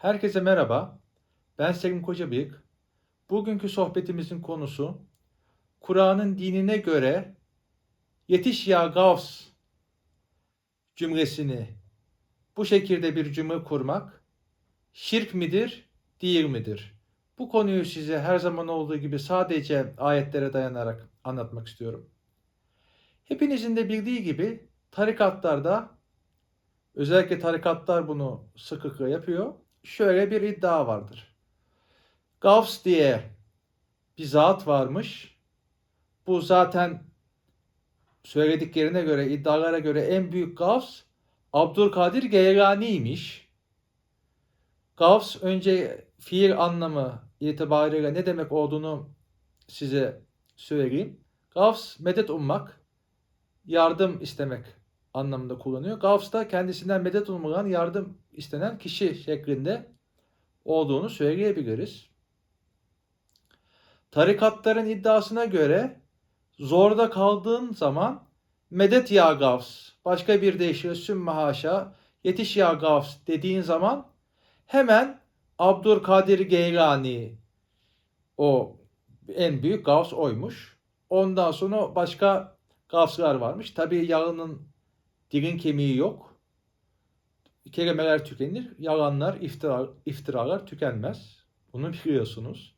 Herkese merhaba. Ben Selim Kocabıyık. Bugünkü sohbetimizin konusu Kur'an'ın dinine göre yetiş ya Gavs cümlesini bu şekilde bir cümle kurmak şirk midir, değil midir? Bu konuyu size her zaman olduğu gibi sadece ayetlere dayanarak anlatmak istiyorum. Hepinizin de bildiği gibi tarikatlarda özellikle tarikatlar bunu sıklıkla yapıyor. Şöyle bir iddia vardır. Gavs diye bir zat varmış. Bu zaten söylediklerine göre, iddialara göre en büyük Gavs Abdülkadir Geylani'ymiş. Gavs önce fiil anlamı itibariyle ne demek olduğunu size söyleyeyim. Gavs medet ummak, yardım istemek anlamında kullanıyor. Gavs da kendisinden medet umulan yardım istenen kişi şeklinde olduğunu söyleyebiliriz. Tarikatların iddiasına göre zorda kaldığın zaman medet ya Gavs, başka bir deyişle sümme haşa, yetiş ya Gavs dediğin zaman hemen Abdülkadir Geylani o en büyük Gavs oymuş. Ondan sonra başka Gavslar varmış. Tabi yağının dilin kemiği yok. Kelimeler tükenir. Yalanlar, iftira, iftiralar tükenmez. Bunu biliyorsunuz.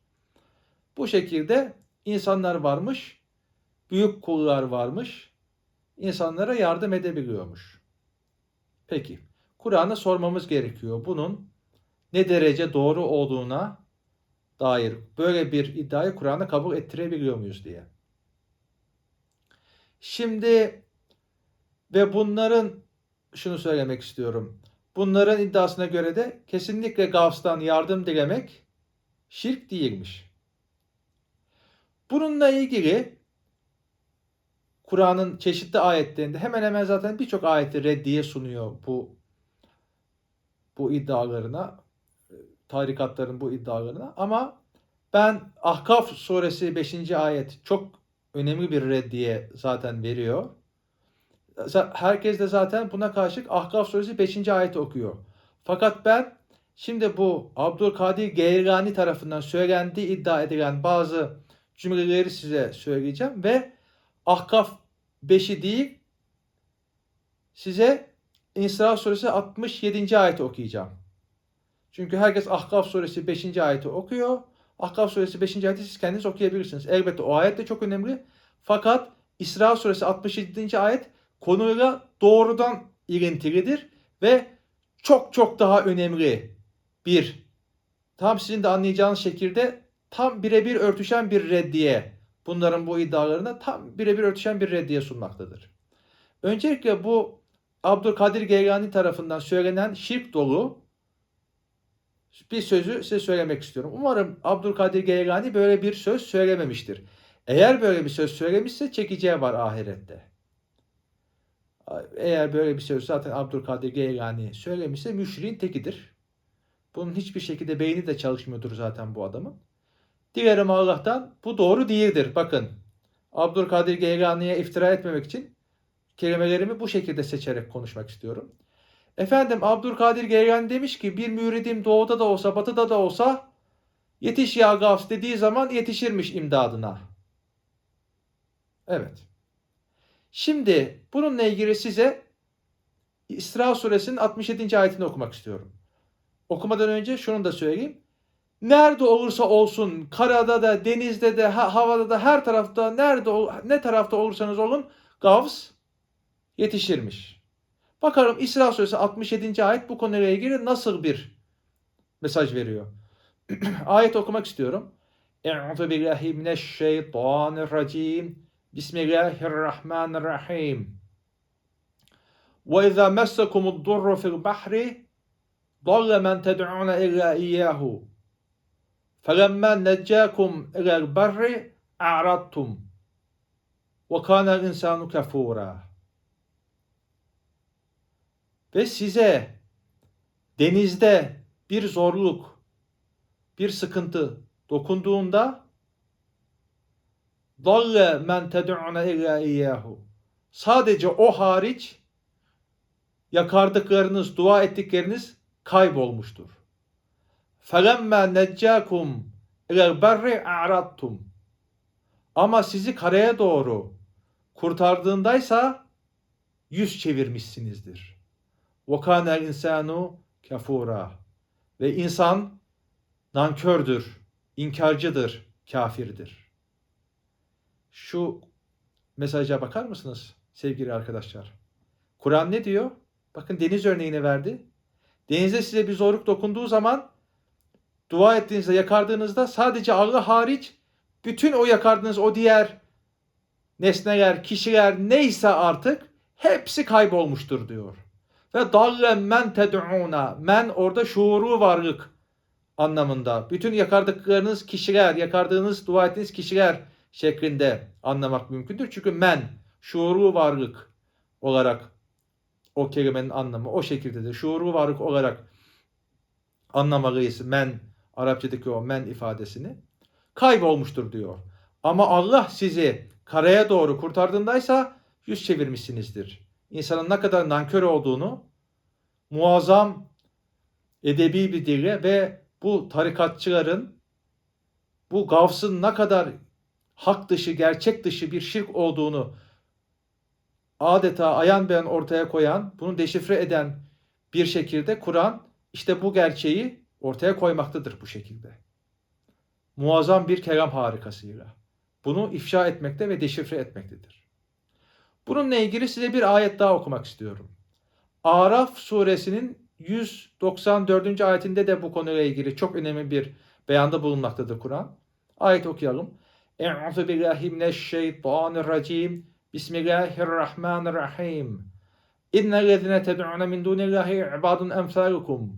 Bu şekilde insanlar varmış. Büyük kullar varmış. insanlara yardım edebiliyormuş. Peki. Kur'an'a sormamız gerekiyor. Bunun ne derece doğru olduğuna dair böyle bir iddiayı Kur'an'a kabul ettirebiliyor muyuz diye. Şimdi ve bunların şunu söylemek istiyorum. Bunların iddiasına göre de kesinlikle Gavs'tan yardım dilemek şirk değilmiş. Bununla ilgili Kur'an'ın çeşitli ayetlerinde hemen hemen zaten birçok ayeti reddiye sunuyor bu bu iddialarına, tarikatların bu iddialarına. Ama ben Ahkaf suresi 5. ayet çok önemli bir reddiye zaten veriyor. Herkes de zaten buna karşılık Ahkaf suresi 5. ayeti okuyor. Fakat ben şimdi bu Abdülkadir Geylani tarafından söylendiği iddia edilen bazı cümleleri size söyleyeceğim ve Ahkaf 5'i değil size İsra suresi 67. ayeti okuyacağım. Çünkü herkes Ahkaf suresi 5. ayeti okuyor. Ahkaf suresi 5. ayeti siz kendiniz okuyabilirsiniz. Elbette o ayet de çok önemli. Fakat İsra suresi 67. ayet konuyla doğrudan ilintilidir ve çok çok daha önemli bir tam sizin de anlayacağınız şekilde tam birebir örtüşen bir reddiye bunların bu iddialarına tam birebir örtüşen bir reddiye sunmaktadır. Öncelikle bu Abdülkadir Geylani tarafından söylenen şirk dolu bir sözü size söylemek istiyorum. Umarım Abdülkadir Geylani böyle bir söz söylememiştir. Eğer böyle bir söz söylemişse çekeceği var ahirette. Eğer böyle bir söz zaten Abdülkadir Geylani söylemişse müşriğin tekidir. Bunun hiçbir şekilde beyni de çalışmıyordur zaten bu adamın. Dilerim Allah'tan bu doğru değildir. Bakın Abdülkadir Geylani'ye iftira etmemek için kelimelerimi bu şekilde seçerek konuşmak istiyorum. Efendim Abdülkadir Geylani demiş ki bir müridim doğuda da olsa batıda da olsa yetiş ya Gavs dediği zaman yetişirmiş imdadına. Evet. Şimdi bununla ilgili size İsra suresinin 67. ayetini okumak istiyorum. Okumadan önce şunu da söyleyeyim. Nerede olursa olsun, karada da, denizde de, havada da, her tarafta, nerede ne tarafta olursanız olun, Gavs yetişirmiş. Bakalım İsra suresi 67. ayet bu konuyla ilgili nasıl bir mesaj veriyor? ayet okumak istiyorum. Eûzu billahi mineşşeytanirracim. Bismillahirrahmanirrahim. Ve izâ messekumud-durru fil bahri ضل من تدعون إلا إياه فلما نجاكم إلى البر أعرضتم وكان الإنسان كفورا Ve size denizde bir zorluk, bir sıkıntı dokunduğunda Dalle men ted'une illa iyyahu. Sadece o hariç yakardıklarınız, dua ettikleriniz kaybolmuştur. Felemme neccakum ilel berri a'rattum. Ama sizi karaya doğru kurtardığındaysa yüz çevirmişsinizdir. Ve kânel insanu kafura. Ve insan nankördür, inkarcıdır, kafirdir. Şu mesaja bakar mısınız sevgili arkadaşlar? Kur'an ne diyor? Bakın deniz örneğini verdi. Denizde size bir zorluk dokunduğu zaman dua ettiğinizde, yakardığınızda sadece Allah hariç bütün o yakardığınız o diğer nesneler, kişiler neyse artık hepsi kaybolmuştur diyor. Ve dallen men ted'una. Men orada şuuru varlık anlamında. Bütün yakardıklarınız kişiler, yakardığınız, dua ettiğiniz kişiler şeklinde anlamak mümkündür. Çünkü men, şuuru varlık olarak o kelimenin anlamı o şekildedir. Şuuru varlık olarak anlamalıyız men, Arapçadaki o men ifadesini. Kaybolmuştur diyor. Ama Allah sizi karaya doğru kurtardığındaysa yüz çevirmişsinizdir. İnsanın ne kadar nankör olduğunu muazzam edebi bir dille ve bu tarikatçıların bu gavsın ne kadar hak dışı, gerçek dışı bir şirk olduğunu adeta ayan beyan ortaya koyan, bunu deşifre eden bir şekilde Kur'an işte bu gerçeği ortaya koymaktadır bu şekilde. Muazzam bir kelam harikasıyla. Bunu ifşa etmekte ve deşifre etmektedir. Bununla ilgili size bir ayet daha okumak istiyorum. Araf suresinin 194. ayetinde de bu konuyla ilgili çok önemli bir beyanda bulunmaktadır Kur'an. Ayet okuyalım. Eûzu billahi mineşşeytanirracim. Bismillahirrahmanirrahim. İnnellezine ted'ûne min dûnillahi ibadun emsâlukum.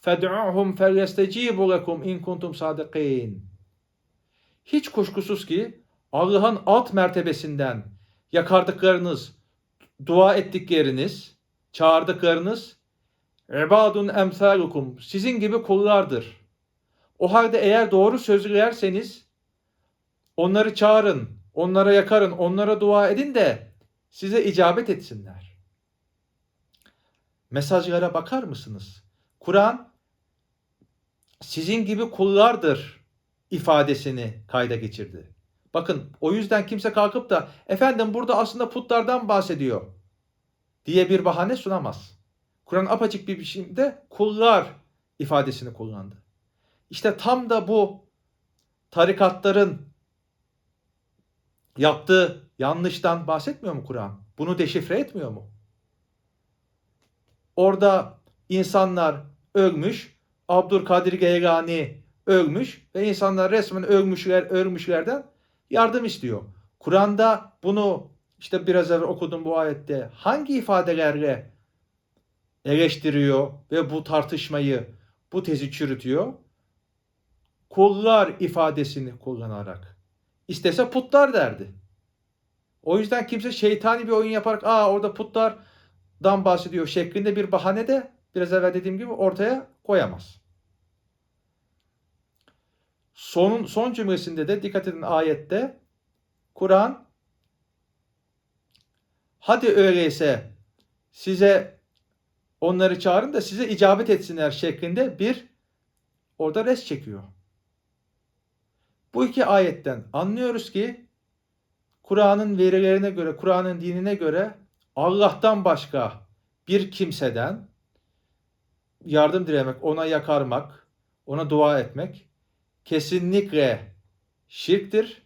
Fed'ûhum felyestecîbû lekum in kuntum sâdıkîn. Hiç kuşkusuz ki Allah'ın alt mertebesinden yakardıklarınız, dua ettikleriniz, çağırdıklarınız ibadun emsalukum sizin gibi kullardır. O halde eğer doğru sözlerseniz onları çağırın, onlara yakarın, onlara dua edin de size icabet etsinler. Mesajlara bakar mısınız? Kur'an sizin gibi kullardır ifadesini kayda geçirdi. Bakın o yüzden kimse kalkıp da efendim burada aslında putlardan bahsediyor diye bir bahane sunamaz. Kur'an apaçık bir biçimde kullar ifadesini kullandı. İşte tam da bu tarikatların yaptığı yanlıştan bahsetmiyor mu Kur'an? Bunu deşifre etmiyor mu? Orada insanlar ölmüş, Abdülkadir Geylani ölmüş ve insanlar resmen ölmüşler, ölmüşlerden yardım istiyor. Kur'an'da bunu işte biraz evvel okudum bu ayette hangi ifadelerle eleştiriyor ve bu tartışmayı, bu tezi çürütüyor? Kullar ifadesini kullanarak. İstese putlar derdi. O yüzden kimse şeytani bir oyun yaparak aa orada putlardan bahsediyor şeklinde bir bahane de biraz evvel dediğim gibi ortaya koyamaz. Sonun, son cümlesinde de dikkat edin ayette Kur'an hadi öyleyse size onları çağırın da size icabet etsinler şeklinde bir orada res çekiyor. Bu iki ayetten anlıyoruz ki Kur'an'ın verilerine göre, Kur'an'ın dinine göre Allah'tan başka bir kimseden yardım dilemek, ona yakarmak, ona dua etmek kesinlikle şirktir.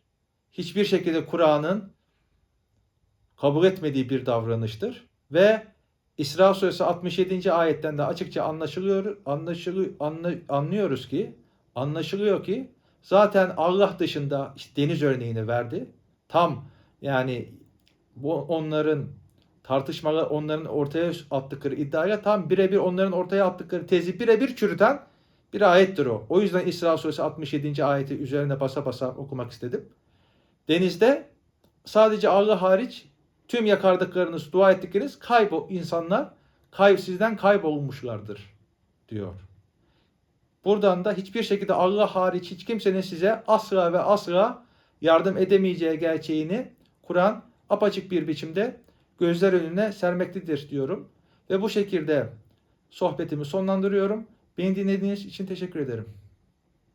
Hiçbir şekilde Kur'an'ın kabul etmediği bir davranıştır ve İsra suresi 67. ayetten de açıkça anlaşılıyor anlaşılıyor anla, anlıyoruz ki anlaşılıyor ki zaten Allah dışında işte deniz örneğini verdi. Tam yani bu onların tartışmalar onların ortaya attıkları iddiaya tam birebir onların ortaya attıkları tezi birebir çürüten bir ayettir o. O yüzden İsra suresi 67. ayeti üzerine basa basa okumak istedim. Denizde sadece Allah hariç tüm yakardıklarınız, dua ettikleriniz kaybol insanlar kay sizden kaybolmuşlardır diyor. Buradan da hiçbir şekilde Allah hariç hiç kimsenin size asla ve asla yardım edemeyeceği gerçeğini Kur'an apaçık bir biçimde gözler önüne sermektedir diyorum. Ve bu şekilde sohbetimi sonlandırıyorum. Beni dinlediğiniz için teşekkür ederim.